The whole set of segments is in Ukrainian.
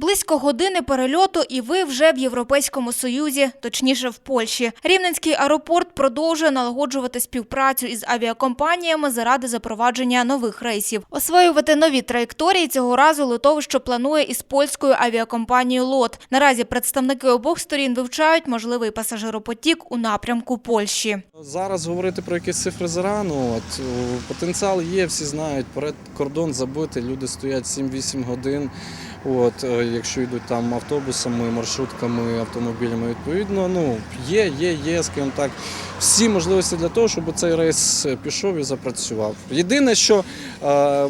Близько години перельоту, і ви вже в Європейському Союзі, точніше в Польщі. Рівненський аеропорт продовжує налагоджувати співпрацю із авіакомпаніями заради запровадження нових рейсів. Освоювати нові траєкторії цього разу литовище планує із польською авіакомпанією ЛОТ. Наразі представники обох сторін вивчають можливий пасажиропотік у напрямку Польщі. Зараз говорити про якісь цифри зарано. От, потенціал є, всі знають, перед кордон забити, люди стоять 7-8 годин. От, е, якщо йдуть там автобусами, маршрутками, автомобілями, відповідно, ну, є, є, є, скажімо так, всі можливості для того, щоб цей рейс пішов і запрацював. Єдине, що е, е,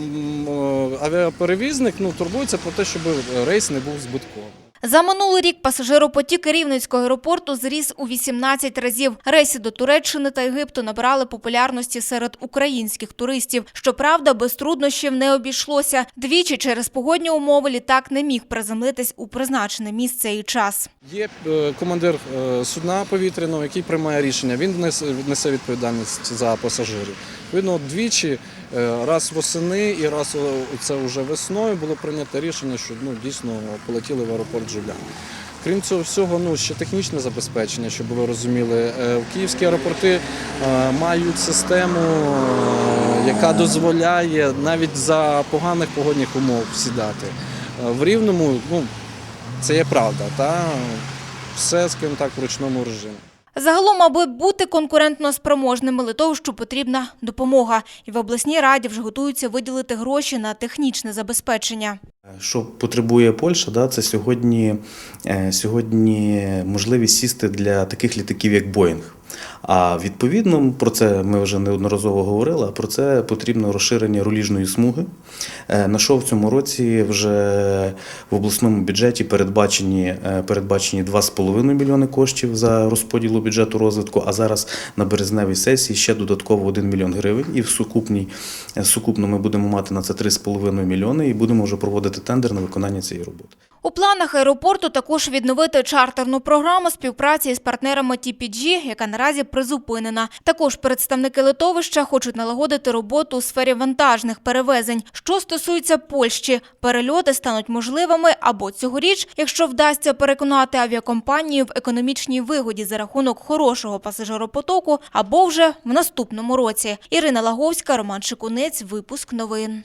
авіаперевізник ну, турбується про те, щоб рейс не був збитковим. За минулий рік пасажиропотік Рівненського аеропорту зріс у 18 разів. Рейси до Туреччини та Єгипту набирали популярності серед українських туристів. Щоправда, без труднощів не обійшлося. Двічі через погодні умови літак не міг приземлитись у призначене місце і час. Є е, командир е, судна повітряного, який приймає рішення. Він несе, відповідальність за пасажирів. Відповідно, двічі, раз восени і раз це вже весною було прийнято рішення, що ну, дійсно полетіли в аеропорт Жулян. Крім цього всього, ну ще технічне забезпечення, щоб ви розуміли. Е, В київські аеропорти е, мають систему, е, яка дозволяє навіть за поганих погодних умов сідати. Е, В рівному, ну це є правда, та все, скажімо так, в ручному режимі. Загалом, аби бути конкурентно спроможними, Литовщу потрібна допомога. І в обласній раді вже готуються виділити гроші на технічне забезпечення. Що потребує Польща, да, це сьогодні, е, сьогодні можливість сісти для таких літаків, як Боїнг. А відповідно про це ми вже неодноразово говорили. а Про це потрібно розширення руліжної смуги. Е, На що в цьому році вже в обласному бюджеті передбачені, е, передбачені 2,5 мільйони коштів за розподілу бюджету розвитку. А зараз на березневій сесії ще додатково 1 мільйон гривень. І в сукупній е, сукупно ми будемо мати на це 3,5 мільйони і будемо вже проводити тендер на виконання цієї роботи. У планах аеропорту також відновити чартерну програму співпраці із партнерами TPG, яка наразі призупинена. Також представники литовища хочуть налагодити роботу у сфері вантажних перевезень. Що стосується Польщі, перельоти стануть можливими або цьогоріч, якщо вдасться переконати авіакомпанію в економічній вигоді за рахунок хорошого пасажиропотоку, або вже в наступному році. Ірина Лаговська, Роман Шикунець, випуск новин.